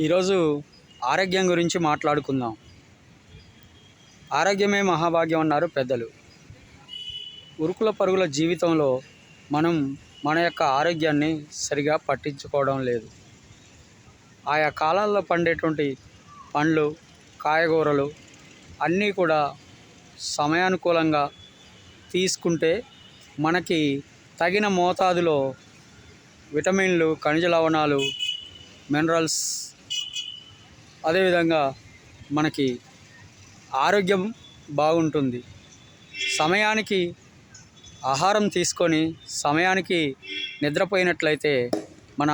ఈరోజు ఆరోగ్యం గురించి మాట్లాడుకుందాం. ఆరోగ్యమే మహాభాగ్యం అన్నారు పెద్దలు. ఉరుకుల పరుగుల జీవితంలో మనం మన యొక్క ఆరోగ్యాన్ని సరిగా పట్టించుకోవడం లేదు. ఆయా కాలాల్లో పండేటువంటి పండ్లు కాయగూరలు అన్నీ కూడా సమయానుకూలంగా తీసుకుంటే మనకి తగిన మోతాదులో విటమిన్లు ఖనిజ లవణాలు మినరల్స్ అదేవిధంగా మనకి ఆరోగ్యం బాగుంటుంది. సమయానికి ఆహారం తీసుకొని సమయానికి నిద్రపోయినట్లయితే మన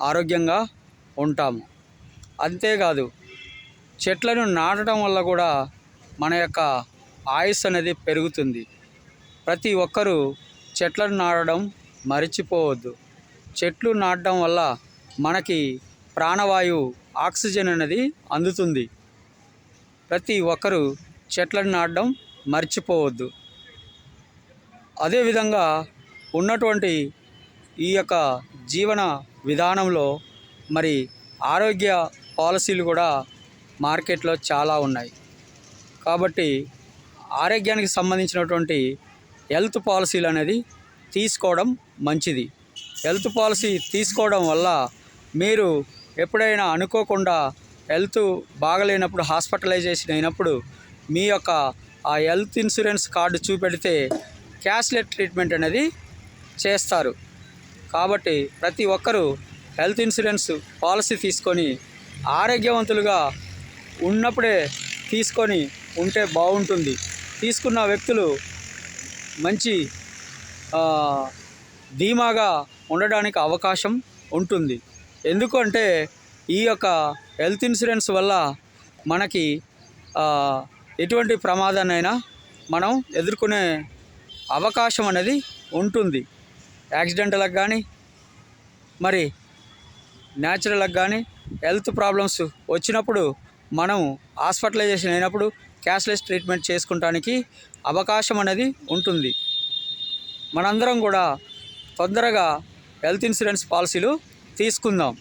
ఆరోగ్యంగా ఉంటాము. అంతేకాదు చెట్లను నాటడం వల్ల కూడా మన యొక్క ఆయుస్ అనేది పెరుగుతుంది. ప్రతి ఒక్కరూ చెట్లను నాటడం మర్చిపోవద్దు. చెట్లు నాటడం వల్ల మనకి ప్రాణవాయువు ఆక్సిజన్ అనేది అందుతుంది. ప్రతి ఒక్కరూ చెట్లను నాటడం మర్చిపోవద్దు. అదేవిధంగా ఉన్నటువంటి ఈ యొక్క జీవన విధానంలో మరి ఆరోగ్య పాలసీలు కూడా మార్కెట్లో చాలా ఉన్నాయి. కాబట్టి ఆరోగ్యానికి సంబంధించినటువంటి హెల్త్ పాలసీలు అనేది తీసుకోవడం మంచిది. హెల్త్ పాలసీ తీసుకోవడం వల్ల మీరు ఎప్పుడైనా అనుకోకుండా హెల్త్ బాగలేనప్పుడు హాస్పిటలైజేషన్ అయినప్పుడు మీ యొక్క ఆ హెల్త్ ఇన్సూరెన్స్ కార్డు చూపెడితే క్యాష్లెస్ ట్రీట్మెంట్ అనేది చేస్తారు. కాబట్టి ప్రతి ఒక్కరూ హెల్త్ ఇన్సూరెన్స్ పాలసీ తీసుకొని ఆరోగ్యవంతులుగా ఉన్నప్పుడే తీసుకొని ఉంటే బాగుంటుంది. తీసుకున్న వ్యక్తులు మంచి ధీమాగా ఉండడానికి అవకాశం ఉంటుంది. ఎందుకంటే ఈ యొక్క హెల్త్ ఇన్సూరెన్స్ వల్ల మనకి ఎటువంటి ప్రమాదాన్నైనా మనం ఎదుర్కొనే అవకాశం అనేది ఉంటుంది. యాక్సిడెంట్లకు కానీ మరి న్యాచురల్కి కానీ హెల్త్ ప్రాబ్లమ్స్ వచ్చినప్పుడు మనం హాస్పిటలైజేషన్ అయినప్పుడు క్యాష్లెస్ ట్రీట్మెంట్ చేసుకుంటానికి అవకాశం అనేది ఉంటుంది. మనందరం కూడా తొందరగా హెల్త్ ఇన్సూరెన్స్ పాలసీలు తీసుకుందాం.